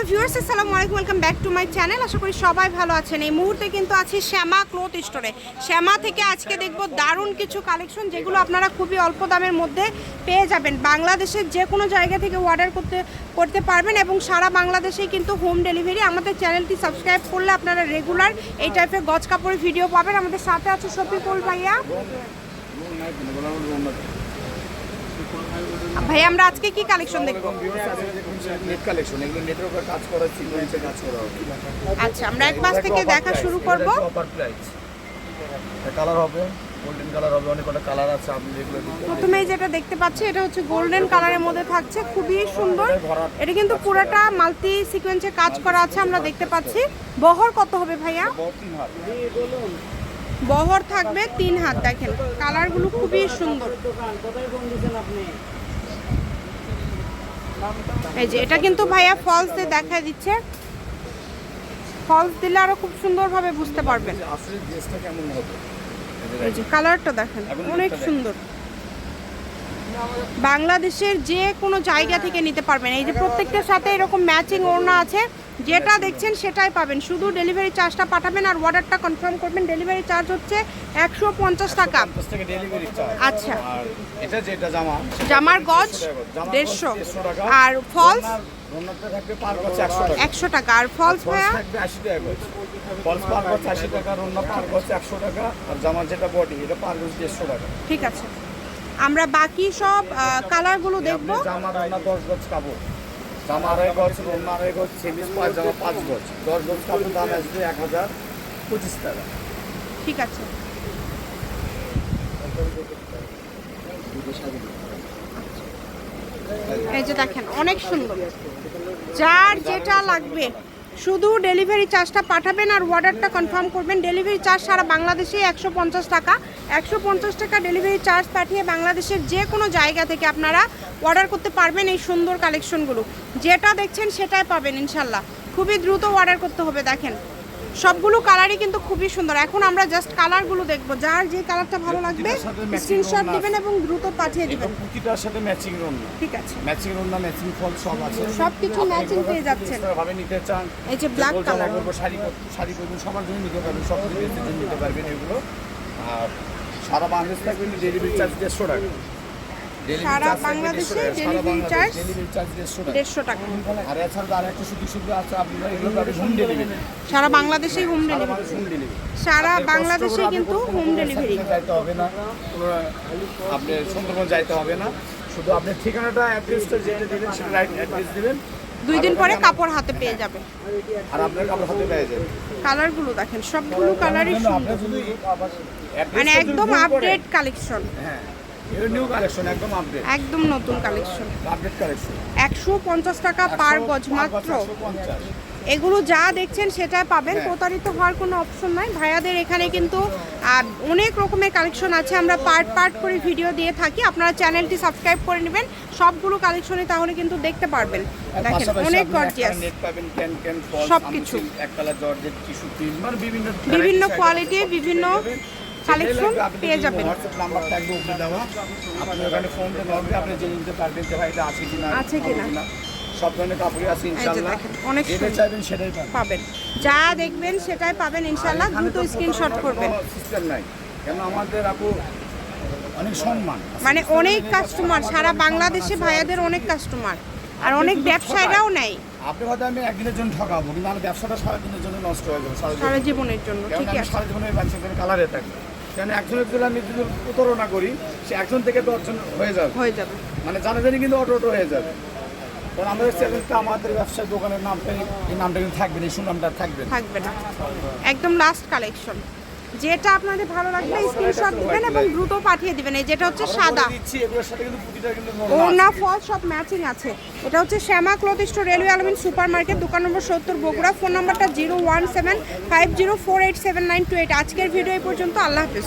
Hello viewers, আসসালামু আলাইকুম, welcome back to my channel. আশা করি সবাই ভালো আছেন। এই মুহূর্তে কিন্তু আছি শ্যামা ক্লথ স্টোরে। শ্যামা থেকে আজকে দেখব দারুণ কিছু কালেকশন যেগুলো আপনারা খুবই অল্প দামের মধ্যে পেয়ে যাবেন। বাংলাদেশের যে কোনো জায়গা থেকে অর্ডার করতে করতে পারবেন এবং সারা বাংলাদেশেই কিন্তু হোম ডেলিভারি আমাদের চ্যানেলটি সাবস্ক্রাইব করলে আপনারা রেগুলার এই টাইপের গজ কাপড়ের ভিডিও পাবেন। আমাদের সাথে আছে শফিকুল ভাইয়া। ভাই আমরা আজকে কি কালেকশন দেখব? নেট কালেকশন এগুলো নেটের উপর কাজ করা সিকোয়েন্সে কাজ করা আচ্ছা আমরা এক পাশ থেকে দেখা শুরু করব। অফার প্রাইস কালার হবে গোল্ডেন কালার হবে অনেক কটা কালার আছে আপনি যেগুলো প্রথমেই যেটা দেখতে পাচ্ছি এটা হচ্ছে গোল্ডেন কালারের মধ্যে থাকছে খুবই সুন্দর। এটা কিন্তু পুরোটা মাল্টি সিকোয়েন্সে কাজ করা আছে আমরা দেখতে পাচ্ছি। বহর কত হবে ভাইয়া? হাত। বহর থাকবে তিন হাত, দেখেন। কালারগুলো খুবই সুন্দর। এই যে, এটা কিন্তু ভাইয়া ফলস দেখা দিচ্ছে। ফলস দিলে আরও খুব সুন্দরভাবে বুঝতে পারবেন। কালারটা দেখেন, অনেক সুন্দর। বাংলাদেশের যে কোনো জায়গা থেকে নিতে পারবেন। এই যে, প্রত্যেকটার সাথে এরকম ম্যাচিং ওড়না আছে। যেটা দেখছেন সেটাই পাবেন। শুধু ডেলিভারি চার্জটা পাঠাবেন আর অর্ডারটা কনফার্ম করবেন। ডেলিভারি চার্জ হচ্ছে একশো পঞ্চাশ টাকা। আচ্ছা। এটা যেটা জামা জামার গজ দেড়শো। আর ফলস একশো টাকা। আর ফলস ভাইয়া? গজ। ফলস পার গছ আশি টাকা রন্না পার গছে একশো টাকা। আর জামার যেটা বডি এটা পার গছ দেড়শো টাকা। ঠিক আছে। আমরা বাকি সব কালারগুলো দেখব আপনি জামা রান্না দশ গজ কাপড় জামা আড়াই গজ রন্না আড়াই গজ, সেমিস পাঁচ জামা পাঁচ গজ। দশ গজ কাপড় দাম আসবে এক হাজার পঁচিশ টাকা। ঠিক আছে। এই যে দেখেন, অনেক সুন্দর। যার যেটা লাগবে, শুধু ডেলিভারি চার্জটা পাঠাবেন আর অর্ডারটা কনফার্ম করবেন। ডেলিভারি চার্জ সারা বাংলাদেশে একশো পঞ্চাশ টাকা। একশো পঞ্চাশ টাকা ডেলিভারি চার্জ পাঠিয়ে বাংলাদেশের যে কোনো জায়গা থেকে আপনারা অর্ডার করতে পারবেন এই সুন্দর কালেকশনগুলো যেটা দেখছেন সেটাই পাবেন ইনশাল্লাহ। খুবই দ্রুত অর্ডার করতে হবে দেখেন। সবগুলো কালারই কিন্তু খুবই সুন্দর। এখন আমরা জাস্ট কালারগুলো দেখব। যার যে কালারটা ভালো লাগবে স্ক্রিনশট দিবেন এবং দ্রুত পাঠিয়ে দিবেন। প্রতিটার সাথে ম্যাচিং রন্না ঠিক আছে। ম্যাচিং রন্না ম্যাচিং ফল সব আছে। সবকিছু matching পেয়ে যাচ্ছেন। ভাবে নিতে চান এই যে যে জামা শাড়ি শাড়ি পরবেন সবার জন্য নিতে পারবেন সব জন্য নিতে পারবেন এগুলো। আর সারা বাংলাদেশ থাকবে ডেলিভারি চার্জ দেড়শো টাকা। সারা বাংলাদেশে 150 টাকা। সারা delivery বাংলাদেশ charge delivery 150 টাকা। দেড়শো টাকা। আর এছাড়া আর একটা সুযোগ সুবিধা আছে আপনারা এগুলো পাবেন হোম ডেলিভারি সারা বাংলাদেশেই হোম ডেলিভারি সারা আপনার কষ্ট বাংলাদেশে কিন্তু হোম ডেলিভারি যাইতে হবে না। আপনি সুন্দরবন যাইতে হবে না। শুধু আপনি ঠিকানাটা অ্যাড্রেসটা যেটা দিবেন সেটা রাইট অ্যাড্রেস দিবেন। দুই দিন পরে কাপড় হাতে পেয়ে যাবে। আর আপনার কাপড় হাতে পেয়ে যাবেন কালারগুলো দেখেন সবগুলো কালারই সুন্দর। মানে একদম আপডেট কালেকশন হ্যাঁ এটা নিউ কালেকশন একদম আপডেট একদম নতুন কালেকশন আপডেট কালেকশন একশো পঞ্চাশ টাকা পার গজ মাত্র। এগুলো যা দেখছেন সেটা পাবেন। হ্যাঁ। প্রতারিত হওয়ার কোনো অপশন নাই। ভাইয়াদের এখানে কিন্তু অনেক রকমের কালেকশন আছে। আমরা পার্ট পার্ট করে ভিডিও দিয়ে থাকি। আপনারা চ্যানেলটি সাবস্ক্রাইব করে নেবেন। সবগুলো কালেকশনই তাহলে কিন্তু দেখতে পারবেন। দেখেন অনেক গর্জিয়াস টিস্যু প্রিন্ট মানে বিভিন্ন বিভিন্ন varieties কোয়ালিটি বিভিন্ন কালেকশন পেয়ে যাবেন। হোয়াটসঅ্যাপ নাম্বার থাকবে উপরে দেওয়া। আপনি ওখানে ফোন দিয়ে আপনি জেনে নিতে পারবেন যে ভাই এটা আছে কিনা আছে কিনা। সব ধরনের কাপড়ই আছে ইনশাআল্লাহ। অনেক যেটা। চাইবেন সেটাই পাবেন। যা দেখবেন সেটাই পাবেন ইনশাল্লাহ দ্রুত স্ক্রিনশট করবেন। সিস্টেম নাই। কেন আমাদের আপু অনেক সম্মান। মানে অনেক কাস্টমার সারা বাংলাদেশে ভাইয়াদের অনেক কাস্টমার আর অনেক ব্যবসায়ীরাও নেই। আপনি হয়তো আমি একদিনের জন্য ঠকাবো কিন্তু আমার ব্যবসাটা সারাদিনের জন্য নষ্ট হয়ে যাবে সারা জীবনের জন্য আমি আছে। সারা জীবনের ব্যবসা কালারে থাকি। কেন একজনের যদি আমি যদি প্রতারণা করি সে একজন থেকে দশজন হয়ে যাবে। হয়ে যাবে। মানে জানাজানি কিন্তু অটো অটো হয়ে যাবে। কারণ আমাদের চ্যানেলটা আমাদের ব্যবসার দোকানের নামটা এই নামটা কিন্তু থাকবে না এই সুনামটা থাকবে থাকবে না। একদম লাস্ট কালেকশন যেটা আপনাদের ভালো লাগবে স্ক্রিনশট দিবেন এবং দ্রুত পাঠিয়ে দিবেন। এই যেটা হচ্ছে সাদা। ওনা ফল সব ম্যাচিং আছে। এটা হচ্ছে Shyama cloth store railway Almin supermarket দোকান নম্বর সত্তর বগুড়া। ফোন নাম্বারটা zero one seven five zero four eight seven nine two eight আজকের ভিডিও এই পর্যন্ত আল্লাহ হাফিজ।